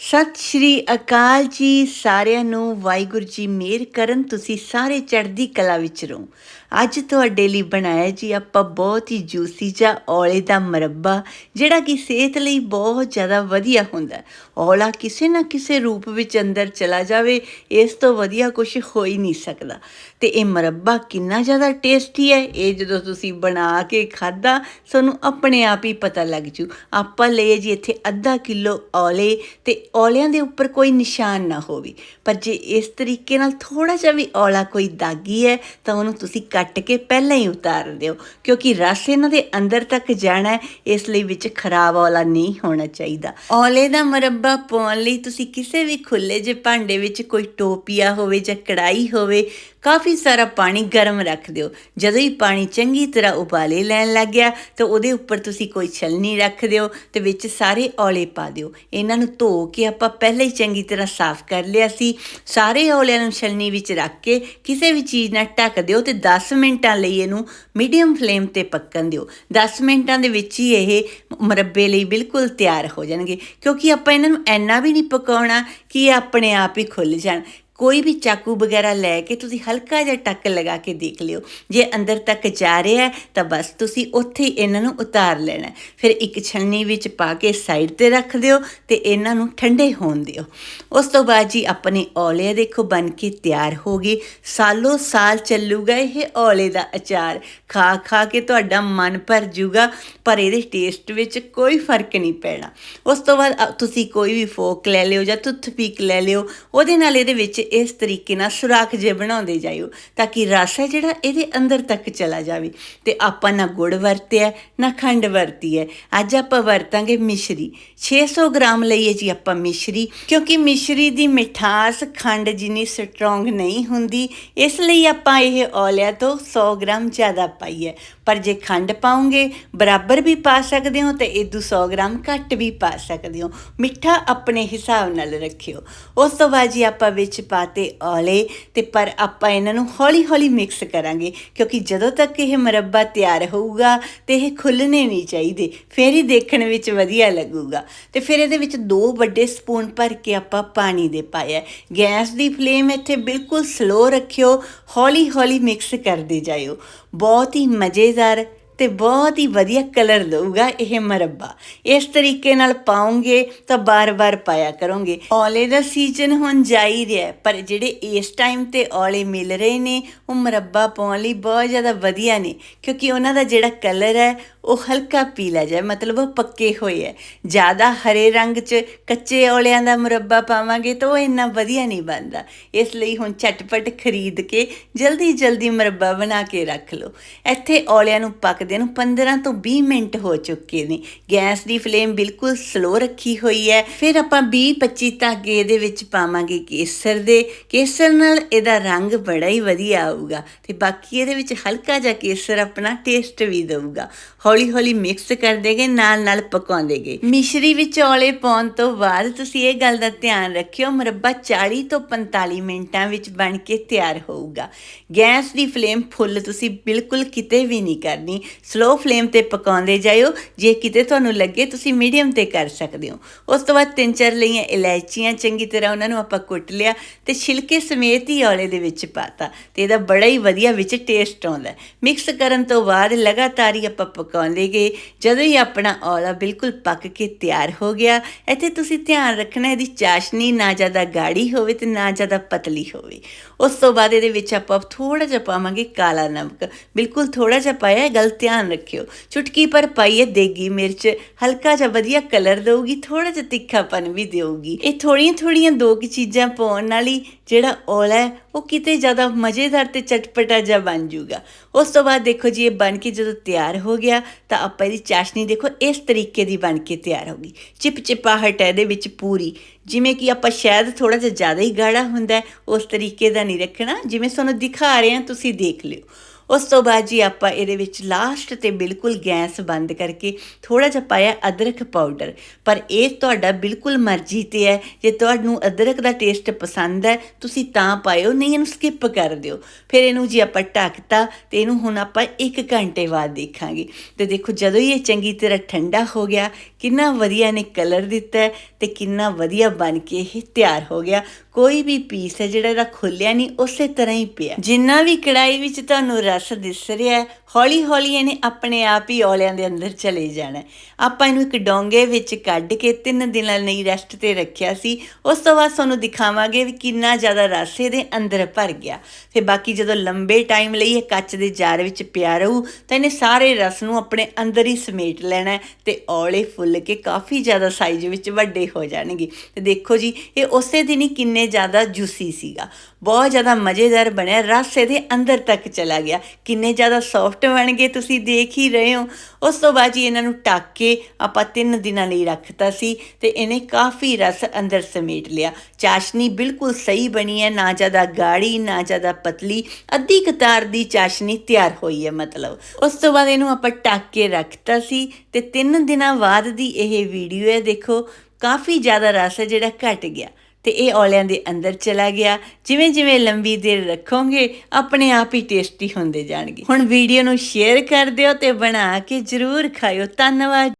ਸਤਿ ਸ਼੍ਰੀ ਅਕਾਲ ਜੀ ਸਾਰਿਆਂ ਨੂੰ, ਵਾਹਿਗੁਰੂ ਜੀ ਮਿਹਰ ਕਰਨ। ਤੁਸੀਂ ਸਾਰੇ ਚੜ੍ਹਦੀ ਕਲਾ ਵਿੱਚ ਰਹੋ। ਅੱਜ ਤੁਹਾਡੇ ਲਈ ਬਣਾਇਆ ਜੀ ਆਪਾਂ ਬਹੁਤ ਹੀ ਜੂਸੀ ਜਿਹਾ ਔਲੇ ਦਾ ਮਰੱਬਾ, ਜਿਹੜਾ ਕਿ ਸਿਹਤ ਲਈ ਬਹੁਤ ਜ਼ਿਆਦਾ ਵਧੀਆ ਹੁੰਦਾ ਔਲਾ ਕਿਸੇ ਨਾ ਕਿਸੇ ਰੂਪ ਵਿੱਚ ਅੰਦਰ ਚਲਾ ਜਾਵੇ, ਇਸ ਤੋਂ ਵਧੀਆ ਕੁਝ ਹੋ ਹੀ ਨਹੀਂ ਸਕਦਾ। ਤੇ ਇਹ ਮਰੱਬਾ ਕਿੰਨਾ ਜ਼ਿਆਦਾ ਟੇਸਟੀ ਹੈ, ਇਹ ਜਦੋਂ ਤੁਸੀਂ ਬਣਾ ਕੇ ਖਾਦਾ ਤੁਹਾਨੂੰ ਆਪਣੇ ਆਪ ਹੀ ਪਤਾ ਲੱਗ ਜੂ। ਆਪਾਂ ਲਏ ਜੀ ਇੱਥੇ ਅੱਧਾ ਕਿਲੋ ਔਲੇ ਤੇ ਔਲਿਆਂ ਦੇ ਉੱਪਰ ਕੋਈ ਨਿਸ਼ਾਨ ਨਾ ਹੋਵੇ। ਪਰ ਜੇ ਇਸ ਤਰੀਕੇ ਨਾਲ ਥੋੜਾ ਜਿਹਾ ਵੀ ਔਲਾ ਕੋਈ ਦਾਗੀ ਹੈ, ਤਾਂ ਉਹਨੂੰ ਤੁਸੀਂ ਕੱਟ ਕੇ ਪਹਿਲਾਂ ਹੀ ਉਤਾਰ ਦਿਓ। ਕਿਉਂਕਿ ਰਸ ਇਹਨਾਂ ਦੇ ਅੰਦਰ ਤੱਕ ਜਾਣਾ ਹੈ, ਇਸ ਲਈ ਵਿੱਚ ਖਰਾਬ ਔਲਾ ਨਹੀਂ ਹੋਣਾ ਚਾਹੀਦਾ। ਔਲੇ ਦਾ ਮਰੱਬਾ ਪਾਉਣ ਲਈ ਤੁਸੀਂ ਕਿਸੇ ਵੀ ਖੁੱਲੇ ਜਿਹੇ ਭਾਂਡੇ ਵਿੱਚ ਕੋਈ ਟੋਪੀਆ ਹੋਵੇ ਜਾਂ ਕੜਾਈ ਹੋਵੇ ਕਾਫੀ ਸਾਰਾ ਪਾਣੀ ਗਰਮ ਰੱਖ ਦਿਓ। ਜਦੋਂ ਹੀ ਪਾਣੀ ਚੰਗੀ ਤਰ੍ਹਾਂ ਉਬਾਲੇ ਲੈਣ ਲੱਗ ਗਿਆ, ਤਾਂ ਉਹਦੇ ਉੱਪਰ ਤੁਸੀਂ ਕੋਈ ਛਲਨੀ ਰੱਖ ਦਿਓ ਤੇ ਵਿੱਚ ਸਾਰੇ ਔਲੇ ਪਾ ਦਿਓ। ਇਹਨਾਂ ਨੂੰ ਧੋ ਕੇ ਆਪਾਂ ਪਹਿਲਾਂ ਹੀ ਚੰਗੀ ਤਰ੍ਹਾਂ ਸਾਫ਼ ਕਰ ਲਿਆ ਸੀ। ਸਾਰੇ ਔਲਿਆਂ ਨੂੰ ਛਲਨੀ ਵਿੱਚ ਰੱਖ ਕੇ ਕਿਸੇ ਵੀ ਚੀਜ਼ ਨਾਲ ਢੱਕ ਦਿਓ ਤੇ 10 ਮਿੰਟਾਂ ਲਈ ਇਹਨੂੰ ਮੀਡੀਅਮ ਫਲੇਮ ਤੇ ਪੱਕਣ ਦਿਓ। 10 ਮਿੰਟਾਂ ਦੇ ਵਿੱਚ ਹੀ ਇਹ ਮੁਰੱਬੇ ਲਈ ਬਿਲਕੁਲ ਤਿਆਰ ਹੋ ਜਾਣਗੇ। ਕਿਉਂਕਿ ਆਪਾਂ ਇਹਨਾਂ ਨੂੰ ਇੰਨਾ ਵੀ ਨਹੀਂ ਪਕਾਉਣਾ ਕਿ ਇਹ ਆਪਣੇ ਆਪ ਹੀ ਖੁੱਲ ਜਾਣ। ਕੋਈ ਵੀ ਚਾਕੂ ਵਗੈਰਾ ਲੈ ਕੇ ਤੁਸੀਂ ਹਲਕਾ ਜਿਹਾ ਟੱਕ ਲਗਾ ਕੇ ਦੇਖ ਲਿਓ। ਜੇ ਅੰਦਰ ਤੱਕ ਜਾ ਰਿਹਾ ਹੈ, ਤਾਂ ਬਸ ਤੁਸੀਂ ਉੱਥੇ ਹੀ ਇਹਨਾਂ ਨੂੰ ਉਤਾਰ ਲੈਣਾ ਫਿਰ ਇੱਕ ਛਲਨੀ ਵਿੱਚ ਪਾ ਕੇ ਸਾਈਡ ਤੇ ਰੱਖ ਦਿਓ ਤੇ ਇਹਨਾਂ ਨੂੰ ਠੰਡੇ ਹੋਣ ਦਿਓ। ਉਸ ਤੋਂ ਬਾਅਦ ਜੀ ਆਪਣੇ ਔਲੇ ਦੇਖੋ ਬਣ ਕੇ ਤਿਆਰ ਹੋ ਗਈ ਸਾਲੋ ਸਾਲ ਚੱਲੂਗਾ ਇਹ ਔਲੇ ਦਾ ਅਚਾਰ। ਖਾ ਖਾ ਕੇ ਤੁਹਾਡਾ ਮਨ ਭਰ ਜੂਗਾ, ਪਰ ਇਹਦੇ ਟੇਸਟ ਵਿੱਚ ਕੋਈ ਫ਼ਰਕ ਨਹੀਂ ਪੈਣਾ। ਉਸ ਤੋਂ ਬਾਅਦ ਅ- ਤੁਸੀਂ ਕੋਈ ਵੀ ਫੋਕ ਲੈ ਲਿਓ ਜਾਂ ਟੁੱਥਪਿਕ ਲੈ ਲਿਓ, ਉਹਦੇ ਨਾਲ ਇਹਦੇ ਵਿੱਚ ਇਸ ਤਰੀਕੇ ਨਾਲ ਸੁਰਾਖ ਜੇ ਬਣਾਉਂਦੇ ਜਾਇਓ ਤਾਂ ਕਿ ਰਸ ਹੈ ਜਿਹੜਾ ਇਹਦੇ ਅੰਦਰ ਤੱਕ ਚਲਾ ਜਾਵੇ। ਤੇ ਆਪਾਂ ਨਾ ਗੁੜ ਵਰਤਿਆ, ਨਾ ਖੰਡ ਵਰਤੀ ਹੈ। ਅੱਜ ਆਪਾਂ ਵਰਤਾਂਗੇ ਮਿਸ਼ਰੀ। 600 ਗ੍ਰਾਮ ਲਈਏ ਜੀ ਆਪਾਂ ਮਿਸ਼ਰੀ, ਕਿਉਂਕਿ ਮਿਸ਼ਰੀ ਦੀ ਮਿਠਾਸ, ਖੰਡ ਜਿੰਨੀ ਸਟਰੋਂਗ ਨਹੀਂ ਹੁੰਦੀ, ਇਸ ਲਈ ਆਪਾਂ ਇਹ ਔਲਿਆਂ ਤੋਂ 100 ਗ੍ਰਾਮ ਜ਼ਿਆਦਾ ਪਾਈ ਹੈ। ਪਰ ਜੇ ਖੰਡ ਪਾਉਂਗੇ, ਬਰਾਬਰ ਵੀ ਪਾ ਸਕਦੇ ਹੋ ਤੇ ਇਹ 100 ਗ੍ਰਾਮ ਘੱਟ ਵੀ ਪਾ ਸਕਦੇ ਹੋ। ਮਿੱਠਾ ਆਪਣੇ ਹਿਸਾਬ ਨਾਲ ਰੱਖਿਓ। ਉਸ ਤੋਂ ਬਾਅਦ ਜੀ ਆਪਾਂ ਵਿੱਚ ਪਾ ਪਾਤੇ ਔਲੇ ਤੇ ਪਰ ਆਪਾਂ ਇਹਨਾਂ ਨੂੰ ਹੌਲੀ ਹੌਲੀ ਮਿਕਸ ਕਰਾਂਗੇ, ਕਿਉਂਕਿ ਜਦੋਂ ਤੱਕ ਇਹ ਮਰੱਬਾ ਤਿਆਰ ਹੋਊਗਾ ਤੇ ਇਹ ਖੁੱਲਣੇ ਨਹੀਂ ਚਾਹੀਦੇ, ਫਿਰ ਹੀ ਦੇਖਣ ਵਿੱਚ ਵਧੀਆ ਲੱਗੂਗਾ। ਤੇ ਫਿਰ ਇਹਦੇ ਵਿੱਚ ਦੋ ਵੱਡੇ ਸਪੂਨ ਭਰ ਕੇ ਆਪਾਂ ਪਾਣੀ ਦੇ ਪਾਇਆ। ਗੈਸ ਦੀ ਫਲੇਮ ਇੱਥੇ ਬਿਲਕੁਲ ਸਲੋ ਰੱਖਿਓ ਹੌਲੀ ਹੌਲੀ ਮਿਕਸ ਕਰਦੇ ਜਾਇਓ। ਬਹੁਤ ਹੀ ਮਜ਼ੇਦਾਰ ਤੇ ਬਹੁਤ ਹੀ ਵਧੀਆ ਕਲਰ ਦਊਗਾ ਇਹ ਮਰੱਬਾ। ਇਸ ਤਰੀਕੇ ਨਾਲ ਪਾਉਂਗੇ ਤਾਂ ਬਾਰ-ਬਾਰ ਪਾਇਆ ਕਰੋਗੇ। ਔਲੇ ਦਾ ਸੀਜ਼ਨ ਹੁਣ ਜਾ ਰਿਹਾ ਪਰ ਜਿਹੜੇ ਇਸ ਟਾਈਮ ਤੇ ਔਲੇ ਮਿਲ ਰਹੇ ਨੇ, ਉਹ ਮਰੱਬਾ ਪਾਉਣ ਲਈ ਬਹੁਤ ਜ਼ਿਆਦਾ ਵਧੀਆ ਨੇ, ਕਿਉਂਕਿ ਉਹਨਾਂ ਦਾ ਜਿਹੜਾ ਕਲਰ ਹੈ, ਉਹ ਹਲਕਾ ਪੀਲਾ ਜਿਹਾ, ਮਤਲਬ ਉਹ ਪੱਕੇ ਹੋਏ ਹੈ। ਜ਼ਿਆਦਾ ਹਰੇ ਰੰਗ 'ਚ ਕੱਚੇ ਔਲਿਆਂ ਦਾ ਮੁਰੱਬਾ ਪਾਵਾਂਗੇ ਤਾਂ ਉਹ ਇੰਨਾ ਵਧੀਆ ਨਹੀਂ ਬਣਦਾ। ਇਸ ਲਈ ਹੁਣ ਝਟਪਟ ਖਰੀਦ ਕੇ ਜਲਦੀ ਜਲਦੀ ਮੁਰੱਬਾ ਬਣਾ ਕੇ ਰੱਖ ਲਓ। ਇੱਥੇ ਔਲਿਆਂ ਨੂੰ ਪੱਕ ਪੱਕਦੇ ਨੂੰ 15 ਤੋਂ 20 ਮਿੰਟ ਹੋ ਚੁੱਕੇ ਨੇ। ਗੈਸ ਦੀ ਫਲੇਮ ਬਿਲਕੁਲ ਸਲੋ ਰੱਖੀ ਹੋਈ ਹੈ। ਫਿਰ ਆਪਾਂ 20 25 ਧਾਗੇ ਇਹਦੇ ਵਿੱਚ ਪਾਵਾਂਗੇ ਕੇਸਰ ਦੇ। ਕੇਸਰ ਨਾਲ ਇਹਦਾ ਰੰਗ ਬੜਾ ਹੀ ਵਧੀਆ ਆਊਗਾ ਤੇ ਬਾਕੀ ਇਹਦੇ ਵਿੱਚ ਹਲਕਾ ਜਿਹਾ ਕੇਸਰ ਆਪਣਾ ਟੇਸਟ ਵੀ ਦੇਊਗਾ। ਹੌਲੀ ਹੌਲੀ ਮਿਕਸ ਕਰਦੇ ਗਏ ਨਾਲ ਨਾਲ ਪਕਾਉਂਦੇ ਗਏ। ਮਿਸ਼ਰੀ ਵਿੱਚ ਔਲੇ ਪਾਉਣ ਤੋਂ ਬਾਅਦ ਤੁਸੀਂ ਇਹ ਗੱਲ ਦਾ ਧਿਆਨ ਰੱਖਿਓ, ਮੁਰੱਬਾ 40 ਤੋਂ 45 ਮਿੰਟਾਂ ਵਿੱਚ ਬਣ ਕੇ ਤਿਆਰ ਹੋਊਗਾ। ਗੈਸ ਦੀ ਫਲੇਮ ਫੁੱਲ ਤੁਸੀਂ ਬਿਲਕੁਲ ਕਿਤੇ ਵੀ ਨਹੀਂ ਕਰਨੀ। ਸਲੋ ਫਲੇਮ ਤੇ ਪਕਾਉਂਦੇ ਜਾਇਓ। ਜੇ ਕਿਤੇ ਤੁਹਾਨੂੰ ਲੱਗੇ, ਤੁਸੀਂ ਮੀਡੀਅਮ ਤੇ ਕਰ ਸਕਦੇ ਹੋ। ਉਸ ਤੋਂ ਬਾਅਦ ਤਿੰਨ ਚਾਰ ਲਈਆਂ ਇਲਾਇਚੀਆਂ, ਚੰਗੀ ਤਰ੍ਹਾਂ ਉਹਨਾਂ ਨੂੰ ਆਪਾਂ ਕੁੱਟ ਲਿਆ ਤੇ ਛਿਲਕੇ ਸਮੇਤ ਹੀ ਔਲੇ ਦੇ ਵਿੱਚ ਪਾਤਾ। ਤੇ ਇਹਦਾ ਬੜਾ ਹੀ ਵਧੀਆ ਵਿੱਚ ਟੇਸਟ ਆਉਂਦਾ। ਮਿਕਸ ਕਰਨ ਤੋਂ ਬਾਅਦ ਲਗਾਤਾਰ ਹੀ ਆਪਾਂ ਪਕਾਉਂਦੇ ਗਏ। ਜਦੋਂ ਹੀ ਆਪਣਾ ਔਲਾ ਬਿਲਕੁਲ ਪੱਕ ਕੇ ਤਿਆਰ ਹੋ ਗਿਆ, ਇੱਥੇ ਤੁਸੀਂ ਧਿਆਨ ਰੱਖਣਾ ਇਹਦੀ ਚਾਸ਼ਨੀ ਨਾ ਜ਼ਿਆਦਾ ਗਾੜੀ ਹੋਵੇ ਤੇ ਨਾ ਜ਼ਿਆਦਾ ਪਤਲੀ ਹੋਵੇ। ਉਸ ਤੋਂ ਬਾਅਦ ਇਹਦੇ ਵਿੱਚ ਆਪਾਂ ਥੋੜਾ ਜਿਹਾ ਪਾਵਾਂਗੇ ਕਾਲਾ ਨਮਕ। ਬਿਲਕੁਲ ਥੋੜਾ ਜਿਹਾ ਪਾਇਆ ਗਲਤੀ ਧਿਆਨ ਰੱਖਿਓ। ਚੁਟਕੀ ਪਰ ਪਾਈਏ ਦੇਗੀ ਮਿਰਚ। ਹਲਕਾ ਜਿਹਾ ਵਧੀਆ ਕਲਰ ਦੇਊਗੀ ਥੋੜਾ ਜਿਹਾ ਤਿੱਖਾਪਨ ਵੀ ਦੇਊਗੀ। ਇਹ ਥੋੜੀਆਂ ਥੋੜੀਆਂ ਦੋ ਕੁ ਚੀਜ਼ਾਂ ਪਾਉਣ ਨਾਲ ਹੀ ਜਿਹੜਾ ਔਲਾ ਹੈ, ਉਹ ਕਿਤੇ ਜ਼ਿਆਦਾ ਮਜ਼ੇਦਾਰ ਤੇ ਚਟਪਟਾ ਜਿਹਾ ਬਣ ਜਾਊਗਾ ਉਸ ਤੋਂ ਬਾਅਦ ਦੇਖੋ ਜੀ, ਇਹ ਬਣ ਕੇ ਜਦੋਂ ਤਿਆਰ ਹੋ ਗਿਆ, ਤਾਂ ਆਪਾਂ ਇਹਦੀ ਚਾਸ਼ਨੀ ਦੇਖੋ, ਇਸ ਤਰੀਕੇ ਦੀ ਬਣ ਕੇ ਤਿਆਰ ਹੋ ਗਈ। ਚਿਪਚਿਪਾਹਟ ਹੈ ਇਹਦੇ ਵਿੱਚ ਪੂਰੀ। ਜਿਵੇਂ ਕਿ ਆਪਾਂ ਸ਼ਾਇਦ ਥੋੜਾ ਜਿਹਾ ਜ਼ਿਆਦਾ ਹੀ ਗਾੜਾ ਹੁੰਦਾ ਉਸ ਤਰੀਕੇ ਦਾ ਨਹੀਂ ਰੱਖਣਾ। ਜਿਵੇਂ ਤੁਹਾਨੂੰ ਦਿਖਾ ਰਹੇ ਹਾਂ, ਤੁਸੀਂ ਦੇਖ ਲਿਓ। ਉਸ ਤੋਂ ਬਾਅਦ ਜੀ ਆਪਾਂ ਇਹਦੇ ਵਿੱਚ ਲਾਸਟ ਤੇ ਬਿਲਕੁਲ ਗੈਸ ਬੰਦ ਕਰਕੇ ਥੋੜਾ ਜਿਹਾ ਪਾਇਆ ਅਦਰਕ ਪਾਊਡਰ ਪਰ ਇਹ ਤੁਹਾਡਾ ਬਿਲਕੁਲ ਮਰਜ਼ੀ ਤੇ ਹੈ। ਜੇ ਤੁਹਾਨੂੰ ਅਦਰਕ ਦਾ ਟੇਸਟ ਪਸੰਦ ਹੈ, ਤੁਸੀਂ ਤਾਂ ਪਾਇਓ, ਨਹੀਂ ਇਹਨੂੰ ਸਕਿਪ ਕਰ ਦਿਓ। ਫਿਰ ਇਹਨੂੰ ਜੀ ਆਪਾਂ ਢੱਕਤਾ ਤੇ ਇਹਨੂੰ ਹੁਣ ਆਪਾਂ 1 ਘੰਟੇ ਬਾਅਦ ਦੇਖਾਂਗੇ। ਤੇ ਦੇਖੋ ਜਦੋਂ ਹੀ ਇਹ ਚੰਗੀ ਤਰ੍ਹਾਂ ਠੰਡਾ ਹੋ ਗਿਆ, ਕਿੰਨਾ ਵਧੀਆ ਨੇ ਕਲਰ ਦਿੱਤਾ ਹੈ ਤੇ ਕਿੰਨਾ ਵਧੀਆ ਬਣ ਕੇ ਇਹ ਤਿਆਰ ਹੋ ਗਿਆ। ਕੋਈ ਵੀ ਪੀਸ ਹੈ ਜਿਹੜਾ ਇਹਦਾ ਖੁੱਲਿਆ ਨਹੀਂ, ਉਸੇ ਤਰ੍ਹਾਂ ਹੀ ਪਿਆ। ਜਿੰਨਾ ਵੀ ਕੜਾਈ ਵਿੱਚ ਤੁਹਾਨੂੰ ਰਸ ਦਿਸ ਰਿਹਾ ਹੌਲੀ ਹੌਲੀ ਇਹਨੇ ਆਪਣੇ ਆਪ ਹੀ ਔਲਿਆਂ ਦੇ ਅੰਦਰ ਚਲੇ ਜਾਣਾ ਆਪਾਂ ਇਹਨੂੰ ਇੱਕ ਡੋਂਗੇ ਵਿੱਚ ਕੱਢ ਕੇ ਤਿੰਨ ਦਿਨਾਂ ਲਈ ਰੈਸਟ ਤੇ ਰੱਖਿਆ ਸੀ। ਉਸ ਤੋਂ ਬਾਅਦ ਤੁਹਾਨੂੰ ਦਿਖਾਵਾਂਗੇ ਵੀ ਕਿੰਨਾ ਜ਼ਿਆਦਾ ਰਸ ਇਹਦੇ ਅੰਦਰ ਭਰ ਗਿਆ। ਤੇ ਬਾਕੀ ਜਦੋਂ ਲੰਬੇ ਟਾਈਮ ਲਈ ਇਹ ਕੱਚ ਦੇ ਜਾਰ ਵਿੱਚ ਪਿਆ ਰਹੂ, ਤਾਂ ਇਹਨੇ ਸਾਰੇ ਰਸ ਨੂੰ ਆਪਣੇ ਅੰਦਰ ਹੀ ਸਮੇਟ ਲੈਣਾ ਹੈ ਤੇ ਔਲੇ ਫੁੱਲ ਕੇ ਕਾਫੀ ਜ਼ਿਆਦਾ ਸਾਈਜ਼ ਵਿੱਚ ਵੱਡੇ ਹੋ ਜਾਣਗੇ। ਤੇ ਦੇਖੋ ਜੀ, ਇਹ ਉਸੇ ਦਿਨ ਹੀ ਕਿੰਨੇ ਜ਼ਿਆਦਾ ਜੂਸੀ ਸੀਗਾ। ਬਹੁਤ ਜ਼ਿਆਦਾ ਮਜ਼ੇਦਾਰ ਬਣਿਆ। ਰਸ ਇਹਦੇ ਅੰਦਰ ਤੱਕ ਚਲਾ ਗਿਆ। ਕਿੰਨੇ ਜ਼ਿਆਦਾ ਸੌਫਟ ਬਣ ਗਏ ਤੁਸੀਂ ਦੇਖ ਹੀ ਰਹੇ ਹੋ। ਉਸ ਤੋਂ ਬਾਅਦ ਜੀ ਇਹਨਾਂ ਨੂੰ ਟੱਕ ਕੇ ਆਪਾਂ 3 ਦਿਨਾਂ ਲਈ ਰੱਖਤਾ ਸੀ ਤੇ ਇਹਨੇ ਕਾਫੀ ਰਸ ਅੰਦਰ ਸਮੇਟ ਲਿਆ। ਚਾਸ਼ਨੀ ਬਿਲਕੁਲ ਸਹੀ ਬਣੀ ਹੈ। ਨਾ ਜ਼ਿਆਦਾ ਗਾੜੀ, ਨਾ ਜ਼ਿਆਦਾ ਪਤਲੀ। ਅੱਧੀ ਕਤਾਰ ਦੀ ਚਾਸ਼ਨੀ ਤਿਆਰ ਹੋਈ ਹੈ ਮਤਲਬ। ਉਸ ਤੋਂ ਬਾਅਦ ਇਹਨੂੰ ਆਪਾਂ ਟੱਕ ਕੇ ਰੱਖਤਾ ਸੀ ਤੇ 3 ਦਿਨਾਂ ਬਾਅਦ ਦੀ ਇਹ ਵੀਡੀਓ ਹੈ ਦੇਖੋ। ਕਾਫੀ ਜ਼ਿਆਦਾ ਰਸ ਹੈ ਜਿਹੜਾ ਘਟ ਗਿਆ। ਤੇ ਇਹ ਔਲਿਆਂ ਦੇ ਅੰਦਰ ਚਲਾ ਗਿਆ। ਜਿਵੇਂ ਜਿਵੇਂ ਲੰਬੀ ਦੇਰ ਰੱਖੋਗੇ, ਆਪਣੇ ਆਪ ਹੀ ਟੇਸਟੀ ਹੁੰਦੇ ਜਾਣਗੇ। ਹੁਣ ਵੀਡੀਓ ਨੂੰ ਸ਼ੇਅਰ ਕਰ ਦਿਓ ਤੇ ਬਣਾ ਕੇ ਜਰੂਰ ਖਾਇਓ। ਧੰਨਵਾਦ।